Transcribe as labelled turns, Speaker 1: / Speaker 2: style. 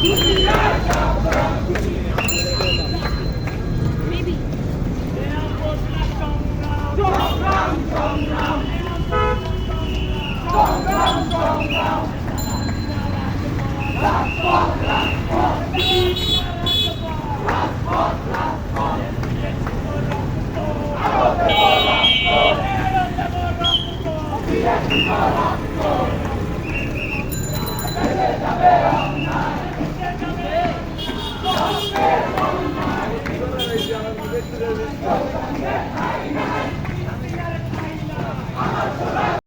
Speaker 1: Vera! Thank you.